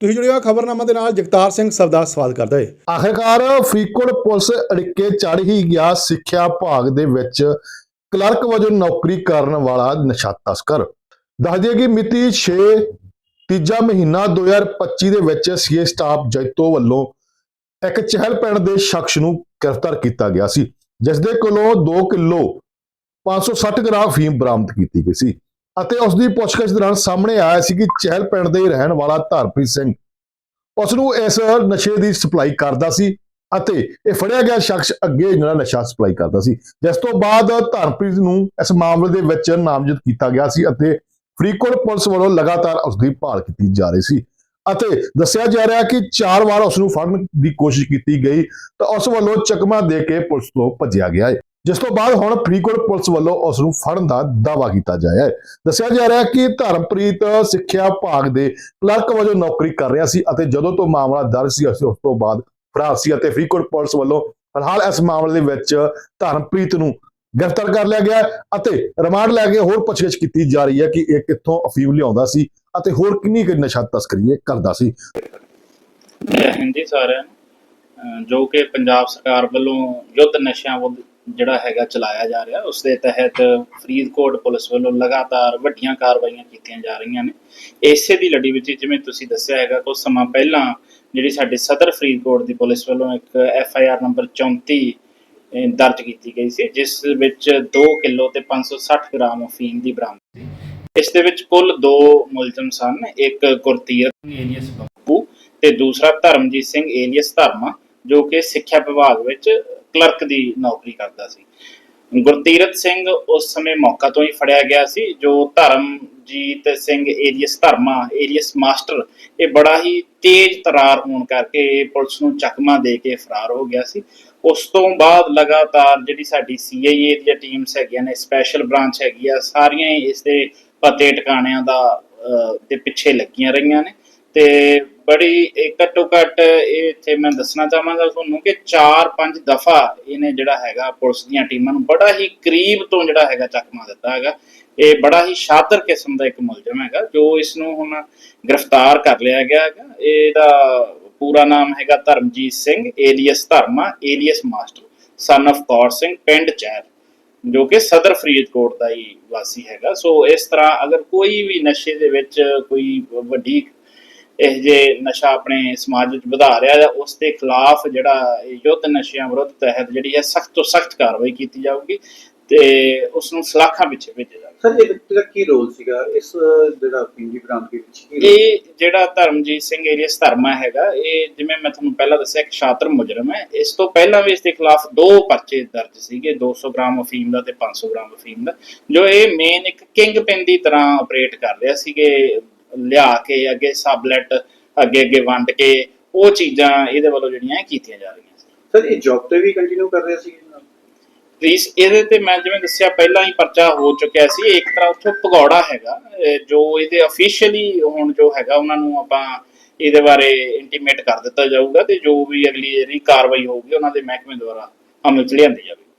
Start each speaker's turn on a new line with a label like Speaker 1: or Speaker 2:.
Speaker 1: ਤੁਸੀਂ ਜੁੜੇ ਹੋ ਖਬਰਨਾਮਾ ਦੇ ਨਾਲ, ਜਗਤਾਰ ਸਿੰਘ ਸਰਦਾਰ ਸਵਾਲ ਕਰਦਾ ਹੈ
Speaker 2: ਆਖਿਰਕਾਰ ਫਰੀਦਕੋਟ ਪੁਲਿਸ ਅੜਿੱਕੇ ਚੜ ਹੀ ਗਿਆ ਸਿੱਖਿਆ ਭਾਗ ਦੇ ਵਿੱਚ। ਕਲਰਕ ਵਜੋਂ ਨੌਕਰੀ ਕਰਨ ਵਾਲਾ ਨਸ਼ਾ ਤਸਕਰ ਦੱਸ ਦਈਏ ਕਿ ਮਿਤੀ 6 ਤੀਜਾ ਮਹੀਨਾ 2025 ਦੇ ਵਿੱਚ ਸੀਏ ਸਟਾਫ ਜੈਤੋ ਵੱਲੋਂ ਇੱਕ ਚਹਿਲ ਪੈਣ ਦੇ ਸ਼ਖਸ ਨੂੰ ਗ੍ਰਿਫਤਾਰ ਕੀਤਾ ਗਿਆ ਸੀ ਜਿਸ ਦੇ ਕੋਲੋਂ 2 ਕਿਲੋ 560 ਗ੍ਰਾਮ ਫੀਮ ਬਰਾਮਦ ਕੀਤੀ ਗਈ ਸੀ। ਅਤੇ ਉਸ ਦੀ ਪੁੱਛਗਿੱਛ ਦੌਰਾਨ ਸਾਹਮਣੇ ਆਇਆ ਸੀ ਕਿ ਚਹਿਲ ਪਿੰਡ ਦੇ ਰਹਿਣ ਵਾਲਾ ਧਰਪ੍ਰੀਤ ਸਿੰਘ। ਉਸ ਨੂੰ ਇਸ ਨਸ਼ੇ ਦੀ ਸਪਲਾਈ ਕਰਦਾ ਸੀ ਅਤੇ ਇਹ ਫੜਿਆ ਗਿਆ ਸ਼ਖਸ ਅੱਗੇ ਜਿਹੜਾ ਨਸ਼ਾ ਸਪਲਾਈ ਕਰਦਾ ਸੀ। ਜਿਸ ਤੋਂ ਬਾਅਦ ਧਰਮਪ੍ਰੀਤ ਨੂੰ ਇਸ ਮਾਮਲੇ ਦੇ ਵਿੱਚ ਨਾਮਜ਼ਦ ਕੀਤਾ ਗਿਆ ਸੀ ਅਤੇ ਫਰੀਦਕੋਟ ਪੁਲਿਸ ਵੱਲੋਂ ਲਗਾਤਾਰ ਉਸ ਦੀ ਭਾਲ ਕੀਤੀ ਜਾ ਰਹੀ ਸੀ ਅਤੇ ਦੱਸਿਆ ਜਾ ਰਿਹਾ ਕਿ ਚਾਰ ਵਾਰ ਉਸ ਨੂੰ ਫੜਨ ਦੀ ਕੋਸ਼ਿਸ਼ ਕੀਤੀ ਗਈ ਤਾਂ ਉਸ ਵੱਲੋਂ ਚਕਮਾ ਦੇ ਕੇ ਪੁਲਿਸ ਤੋਂ ਭੱਜਿਆ ਗਿਆ ਹੈ। ਜਿਸ ਤੋਂ ਬਾਅਦ ਹੁਣ ਫਰੀਦਕੋਟ ਪੁਲਿਸ ਵੱਲੋਂ ਉਸ ਨੂੰ ਫੜਨ ਦਾ ਦਾਅਵਾ ਕੀਤਾ ਜਾਇਆ ਹੈ। ਦੱਸਿਆ ਜਾ ਰਿਹਾ ਹੈ ਕਿ ਧਰਮਪ੍ਰੀਤ ਸਿੱਖਿਆ ਭਾਗ ਦੇ ਕਲਰਕ ਵਜੋਂ ਨੌਕਰੀ ਕਰ ਰਿਹਾ ਸੀ ਅਤੇ ਜਦੋਂ ਤੋਂ ਮਾਮਲਾ ਦਰਜ ਸੀ ਉਸ ਤੋਂ ਬਾਅਦ ਫਰਾਰ ਸੀ ਅਤੇ ਫਰੀਦਕੋਟ ਪੁਲਿਸ ਵੱਲੋਂ ਫਿਲਹਾਲ ਇਸ ਮਾਮਲੇ ਦੇ ਵਿੱਚ ਧਰਮਪ੍ਰੀਤ ਨੂੰ ਗ੍ਰਿਫਤਾਰ ਕਰ ਲਿਆ ਗਿਆ ਅਤੇ ਰਿਮਾਂਡ ਲੈ ਕੇ ਹੋਰ ਪੁੱਛਗਿੱਛ ਕੀਤੀ ਜਾ ਰਹੀ ਹੈ ਕਿ ਇਹ ਕਿੱਥੋਂ ਅਫੀਮ ਲਿਆਉਂਦਾ ਸੀ ਅਤੇ ਹੋਰ ਕਿੰਨੀ ਕੁ ਨਸ਼ਾ ਤਸਕਰੀ ਇਹ ਕਰਦਾ ਸੀ।
Speaker 3: ਜੈ ਹਿੰਦ ਸਾਰਿਆਂ ਨੂੰ ਜੋ ਕਿ ਪੰਜਾਬ ਸਰਕਾਰ ਵੱਲੋਂ ਯੁੱਧ ਨਸ਼ਿਆਂ ਵਿਰੁੱਧ ਜਿਹੜਾ ਹੈਗਾ ਚਲਾਇਆ ਜਾ ਰਿਹਾ, ਉਸ ਦੇ ਤਹਿਤ ਫਰੀਦਕੋਟ ਪੁਲਿਸ ਵੱਲੋਂ ਲਗਾਤਾਰ ਵੱਡੀਆਂ ਕਾਰਵਾਈਆਂ ਕੀਤੀਆਂ ਜਾ ਰਹੀਆਂ ਨੇ। ਇਸੇ ਦੀ ਲੜੀ ਵਿੱਚ ਜਿਵੇਂ ਤੁਸੀਂ ਦੱਸਿਆ ਹੈਗਾ, ਕੁਝ ਸਮਾਂ ਪਹਿਲਾਂ ਜਿਹੜੀ ਸਾਡੇ ਸਦਰ ਫਰੀਦਕੋਟ ਦੀ ਪੁਲਿਸ ਵੱਲੋਂ ਇੱਕ ਐਫ ਆਈ ਆਰ ਨੰਬਰ 34 ਦਰਜ ਕੀਤੀ ਗਈ ਸੀ, ਜਿਸ ਵਿੱਚ 2 ਕਿਲੋ ਤੇ 560 ਗ੍ਰਾਮ ਅਫੀਮ ਦੀ ਬਰਾਮਦ ਸੀ। ਇਸ ਦੇ ਵਿੱਚ ਕੁੱਲ ਦੋ ਮੁਲਜ਼ਮ ਸਨ, ਇੱਕ ਗੁਰਤੀਰਤ ਏਲੀਅਸ ਬੱਪੂ ਤੇ ਦੂਸਰਾ ਧਰਮਜੀਤ ਸਿੰਘ ਏਲੀਅਸ ਧਰਮਾ। ਜੋ ਕਿ ਸਿੱਖਿਆ ਵਿਭਾਗ ਵਿੱਚ ਕਲਰਕ ਦੀ ਨੌਕਰੀ ਕਰਦਾ ਸੀ। ਗੁਰਤੀਰਤ ਸਿੰਘ ਉਸ ਸਮੇਂ ਮੌਕਾ ਤੋਂ ਹੀ ਫੜਿਆ ਗਿਆ ਸੀ ਜੋ Dharamjit Singh alias Dharma alias master ਇਹ ਬੜਾ ਹੀ ਤੇਜ਼ ਤਰਾਰ ਹੋਣ ਕਰਕੇ ਪੁਲਿਸ ਨੂੰ ਚਕਮਾ ਦੇ ਕੇ ਫਰਾਰ ਹੋ ਗਿਆ ਸੀ। ਉਸ ਤੋਂ ਬਾਅਦ ਲਗਾਤਾਰ ਜਿਹੜੀ ਸਾਡੀ ਸੀਆਈਏ ਦੀਆਂ ਟੀਮਸ ਹੈਗੀਆਂ ਨੇ ਸਪੈਸ਼ਲ ਬ੍ਰਾਂਚ ਹੈਗੀ ਆ ਸਾਰੀਆਂ ਹੀ ਇਸ ਦੇ ਪਤੇ ਟਿਕਾਣਿਆਂ ਦਾ ਅਹ, ਦੇ ਪਿੱਛੇ ਲੱਗੀਆਂ ਰਹੀਆਂ ਨੇ ਤੇ ਬੜੀ ਇਹ ਘੱਟੋ ਘੱਟ ਇਹ ਇੱਥੇ ਮੈਂ ਦੱਸਣਾ ਚਾਹਾਂਗਾ ਤੁਹਾਨੂੰ ਕਿ 4-5 ਦਫਾ ਇਹਨੇ ਜਿਹੜਾ ਹੈਗਾ ਪੁਲਿਸ ਦੀਆਂ ਟੀਮਾਂ ਨੂੰ ਬੜਾ ਹੀ ਕਰੀਬ ਤੋਂ ਜਿਹੜਾ ਹੈਗਾ ਚੱਕਮਾ ਦਿੱਤਾ ਹੈਗਾ। ਇਹ ਬੜਾ ਹੀ ਸ਼ਾਤਰ ਕਿਸਮ ਦਾ ਇੱਕ ਮੁਲਜ਼ਮ ਹੈਗਾ ਜੋ ਇਸ ਨੂੰ ਹੁਣ ਗ੍ਰਿਫਤਾਰ ਕਰ ਲਿਆ ਗਿਆ ਹੈਗਾ। ਇਹਦਾ ਪੂਰਾ ਨਾਮ ਹੈਗਾ Dharamjit Singh, alias Dharma, alias master son of Kaur Singh, ਪਿੰਡ ਚਹਿਰ ਜੋ ਕਿ ਸਦਰ ਫਰੀਦਕੋਟ ਦਾ ਹੀ ਵਾਸੀ ਹੈਗਾ। ਸੋ ਇਸ ਤਰ੍ਹਾਂ ਅਗਰ ਕੋਈ ਵੀ ਨਸ਼ੇ ਦੇ ਵਿੱਚ ਕੋਈ ਵੱਡੀ ਇਹ ਜੇ ਨਸ਼ਾ ਆਪਣੇ ਸਮਾਜ ਵਿੱਚ ਵਧਾ ਰਿਹਾ ਹੈ ਉਸ ਦੇ ਖਿਲਾਫ ਜਿਹੜਾ ਯੁੱਧ ਨਸ਼ਿਆਂ ਵਿਰੁੱਧ ਤਹਿਤ ਜਿਹੜੀ ਹੈ ਸਖਤ ਤੋਂ ਸਖਤ ਕਾਰਵਾਈ ਕੀਤੀ ਜਾਊਗੀ ਤੇ ਉਸ ਨੂੰ ਸਲਾਖਾਂ ਵਿੱਚ ਭੇਜਿਆ ਜਾਊਗਾ।
Speaker 4: ਸਰ ਇਹ ਵਿਅਕਤੀ ਦਾ ਕੀ ਰੋਲ ਸੀਗਾ ਇਸ ਜਿਹੜਾ ਪਿੰਡੀ ਬਰਾਮਦਗੀ ਵਿੱਚ ਕੀ role
Speaker 3: ਇਹ ਜਿਹੜਾ ਧਰਮਜੀਤ ਸਿੰਘ ਏਰੀਅਸ ਧਰਮਾ ਹੈਗਾ ਇਹ ਜਿਵੇਂ ਮੈਂ ਤੁਹਾਨੂੰ ਪਹਿਲਾਂ ਦੱਸਿਆ ਇੱਕ ਸ਼ਾਤਰ ਮੁਜਰਮ ਹੈ। ਇਸ ਤੋਂ ਪਹਿਲਾਂ ਵੀ ਇਸ ਦੇ ਖਿਲਾਫ ਦੋ ਪਰਚੇ ਦਰਜ ਸੀਗੇ 200 ਗ੍ਰਾਮ ਅਫੀਮ ਦਾ ਤੇ 500 ਗ੍ਰਾਮ ਅਫੀਮ ਦਾ ਜੋ ਇਹ ਮੇਨ ਇੱਕ ਕਿੰਗ ਪਿਨ ਦੀ ਤਰ੍ਹਾਂ ਆਪਰੇਟ ਕਰ ਰਿਹਾ ਸੀਗੇ ਲਿਆ ਕੇ ਅੱਗੇ ਸਬਲੈਟ ਅੱਗੇ ਅੱਗੇ ਵੰਡ ਕੇ ਉਹ ਚੀਜ਼ਾਂ ਇਹਦੇ ਵੱਲੋਂ ਜਿਹੜੀਆਂ ਕੀਤੀਆਂ ਜਾ ਰਹੀਆਂ ਸੀ।
Speaker 4: ਸਰ ਇਹ ਜੌਬ ਤੇ ਵੀ ਕੰਟੀਨਿਊ ਕਰ ਰਿਹਾ ਸੀ?
Speaker 3: ਪਲੀਜ਼ ਇਹਦੇ ਤੇ ਮੈਂ ਜਿਵੇਂ ਦੱਸਿਆ ਪਹਿਲਾਂ ਹੀ ਪਰਚਾ ਹੋ ਚੁੱਕਿਆ ਸੀ। ਇੱਕ ਤਰ੍ਹਾਂ ਉੱਥੋਂ ਭਗੌੜਾ ਹੈਗਾ ਜੋ ਇਹਦੇ ਅਫੀਸ਼ੀਅਲੀ ਹੁਣ ਜੋ ਹੈਗਾ ਉਹਨਾਂ ਨੂੰ ਆਪਾਂ ਇਹਦੇ ਬਾਰੇ ਇੰਟੀਮੇਟ ਕਰ ਦਿੱਤਾ ਜਾਊਗਾ ਤੇ ਜੋ ਵੀ ਅਗਲੀ ਇਹਦੀ ਕਾਰਵਾਈ ਹੋਊਗੀ ਉਹਨਾਂ ਦੇ ਮਹਿਕਮੇ ਦੁਆਰਾ ਅਮਲ ਚ ਲਿਆਂਦੀ ਜਾਵੇਗੀ।